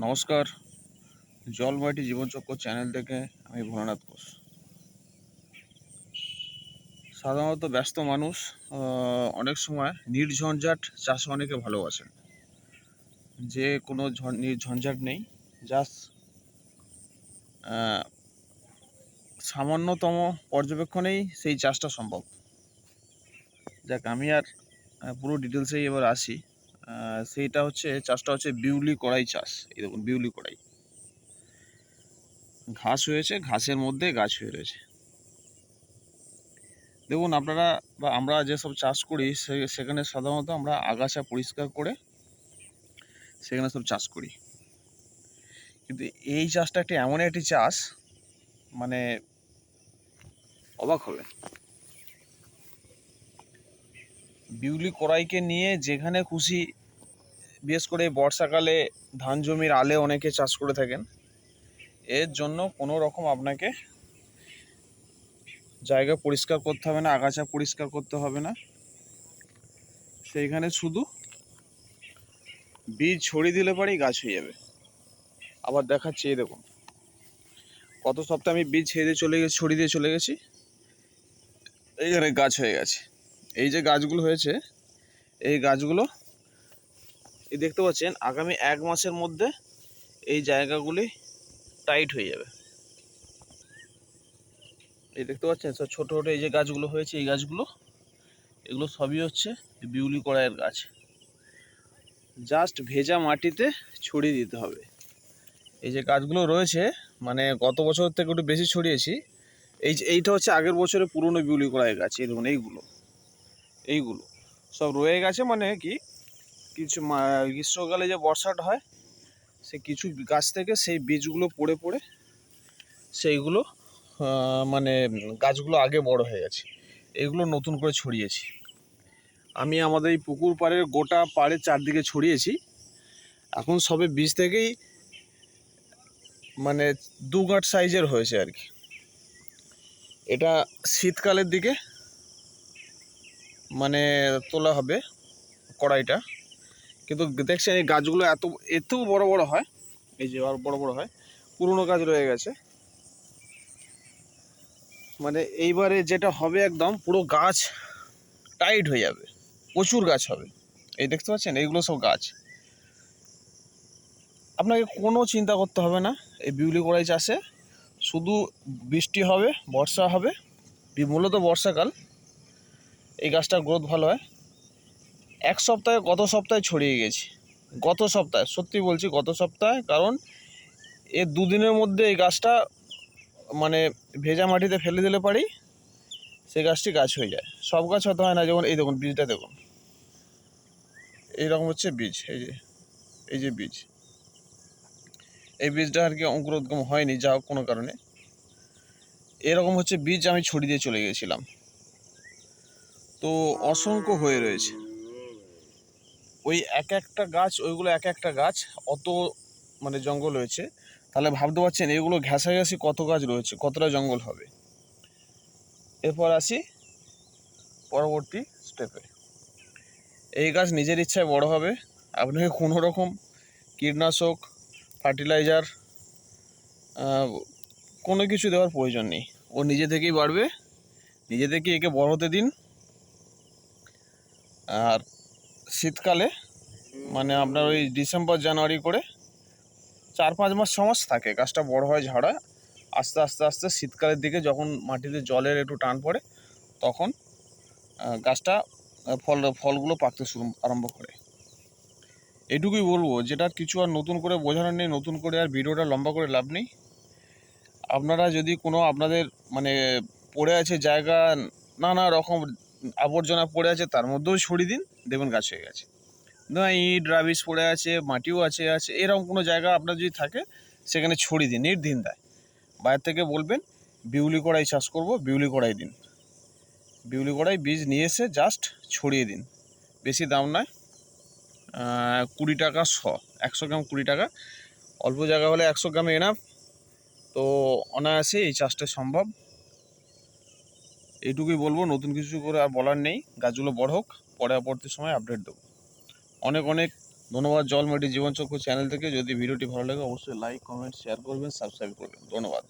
নমস্কার। জলমাটি জীবনচক্র চ্যানেল থেকে আমি ভোলানাথ ঘোষ। সাধারণত ব্যস্ত মানুষ অনেক সময় নির্ঝঞ্ঝাট চাষ অনেকে ভালোবাসেন। যে কোনো নির্ঝঞ্ঝাট নেই জাস্ট সামান্যতম পর্যবেক্ষণেই সেই চাষটা সম্ভব। যাক আমি আর পুরো ডিটেলসেই এবার আসি। সেইটা হচ্ছে, চাষটা হচ্ছে বিউলি কড়াই চাষ। এই দেখুন, বিউলি কড়াই। ঘাস হয়েছে, ঘাসের মধ্যে গাছ হয়ে রয়েছে। দেখুন, আপনারা বা আমরা যেসব চাষ করি সেখানে সাধারণত আমরা আগাছা পরিষ্কার করে সেখানে সব চাষ করি। কিন্তু এই চাষটা একটি এমন একটি চাষ মানে অবাক হবে বিউলি কড়াইকে নিয়ে যেখানে খুশি, বিশেষ করে বর্ষাকালে ধান জমির আলে অনেকে চাষ করে থাকেন। এর জন্য কোনো রকম আপনাকে জায়গা পরিষ্কার করতে হবে না, আগাছা পরিষ্কার করতে হবে না। সেইখানে শুধু বীজ ছড়িয়ে দিলে পরেই গাছ হয়ে যাবে। আবার দেখাচ্ছি এই দেখুন, গত সপ্তাহে আমি বীজ ছেড়ে দিয়ে চলে গেছি ছড়িয়ে দিয়ে চলে গেছি। এইখানে গাছ হয়ে গেছে। এই যে গাছগুলো হয়েছে, এই গাছগুলো, এই দেখতে পাচ্ছেন, আগামী এক মাসের মধ্যে এই জায়গাগুলি টাইট হয়ে যাবে। এই দেখতে পাচ্ছেন, সব ছোটো ছোটো এই যে গাছগুলো হয়েছে, এই গাছগুলো, এগুলো সবই হচ্ছে বিউলি কড়াইয়ের গাছ। জাস্ট ভেজা মাটিতে ছড়িয়ে দিতে হবে। এই যে গাছগুলো রয়েছে মানে গত বছর থেকে একটু বেশি ছড়িয়েছি, এই এইটা হচ্ছে আগের বছরের পুরনো বিউলি কড়াইয়ের গাছ, এই দেখুন এইগুলো। এইগুলো। সব রয়ে গেছে মানে কি, কিছু গ্রীষ্মকালে যে বর্ষাটা হয়, সে কিছু গাছ থেকে সেই বীজগুলো পড়ে পড়ে সেইগুলো মানে গাছগুলো আগে বড় হয়ে গেছে। এগুলো নতুন করে ছড়িয়েছি। আমি আমাদের এই পুকুর পাড়ের গোটা পাড়ের চারদিকে ছড়িয়েছি। এখন সবে বীজ থেকেই মানে দু গাঁট সাইজের হয়েছে আর কি। এটা শীতকালের দিকে মানে তোলা হবে কড়াইটা। কিন্তু দেখছেন এই গাছগুলো এত এত বড় বড় হয়। এই যে আর বড় বড় হয়। পুরনো গাছ রয়ে গেছে। মানে এইবারে যেটা হবে একদম পুরো গাছ টাইট হয়ে যাবে। প্রচুর গাছ হবে। এই দেখতে পাচ্ছেন? এইগুলো সব গাছ। আপনাকে কোনো চিন্তা করতে হবে না। এই বিউলি কড়াই চাষে শুধু বৃষ্টি হবে, বর্ষা হবে। মূলত বর্ষাকাল। এই গাছটার গ্রোথ ভালো হয়। এক সপ্তাহে গত সপ্তাহে ছড়িয়ে গেছি। গত সপ্তাহে, সত্যি বলছি গত সপ্তাহে, কারণ এর দুদিনের মধ্যে এই গাছটা মানে ভেজা মাটিতে ফেলে দিলে পারি সেই গাছটি গাছ হয়ে যায়। সব গাছ হতে হয় না, যেমন এই দেখুন বীজটা দেখুন। এইরকম হচ্ছে বীজ, এই যে এই যে বীজ। এই বীজটা আর কি অঙ্কুরোদ্গম হয়নি, যা কোনো কারণে। এরকম হচ্ছে বীজ আমি ছড়িয়ে দিয়ে চলে গেছিলাম। তো অসংখ্য হয়ে রয়েছে। ওই এক একটা গাছ, ওইগুলো এক একটা গাছ, অত মানে জঙ্গল হয়েছে তাহলে ভাবতে পারছেন, এগুলো ঘেঁষাঘেঁষি কত গাছ রয়েছে, কতটা জঙ্গল হবে? এরপর আসি পরবর্তী স্টেপে এই গাছ নিজের ইচ্ছায় বড় হবে। আপনাকে কোনো রকম কীটনাশক, ফার্টিলাইজার কোনো কিছু দেওয়ার প্রয়োজন নেই। ও নিজে থেকেই বাড়বে, নিজে থেকেই একে বড় হতে দিন। আর শীতকালে মানে আপনার ওই ডিসেম্বর, জানুয়ারি করে চার পাঁচ মাস মাস থাকে। গাছটা বড় হয়, ঝাড়া আস্তে আস্তে আস্তে শীতকালের দিকে যখন মাটিতে জলের একটু টান পড়ে, তখন গাছটা ফল, ফলগুলো পাকতে শুরু, আরম্ভ করে। এটুকুই বলব, যেটা কিছু আর নতুন করে বোঝানোর নেই, নতুন করে আর ভিডিওটা লম্বা করে লাভ নেই। আপনারা যদি কোনো আপনাদের মানে পড়ে আছে জায়গা, নানা রকম আবর্জনা পড়ে আছে, তার মধ্যেও ছড়িয়ে দিন, দেখবেন গাছ হয়ে গেছে। না, ইট, রাবিশ পড়ে আছে, মাটিও আছে আছে, এরকম কোনো জায়গা আপনার যদি থাকে, সেখানে ছড়িয়ে দিন নির্দিন দেয় বাইরে থেকে বলবেন, বিউলি কড়াই চাষ করব, বিউলি কড়াই দিন। বিউলি কড়াই বীজ নিয়ে এসে জাস্ট ছড়িয়ে দিন। বেশি দাম নয় কুড়ি টাকা শ, একশো গ্রাম কুড়ি টাকা। অল্প জায়গা হলে একশো গ্রামে এনাফ তো অনায়াসে এই চাষটা সম্ভব। এইটুকুই বলব, নতুন কিছু করে আর বলার নেই। গাছগুলো বড় হোক, পরে পরবর্তী সময় আপডেট দেবো। অনেক অনেক ধন্যবাদ জল মেটি জীবনচক্র চ্যানেল থেকে। যদি ভিডিওটি ভালো লাগে, অবশ্যই লাইক কমেন্ট শেয়ার করবেন সাবস্ক্রাইব করবেন। ধন্যবাদ।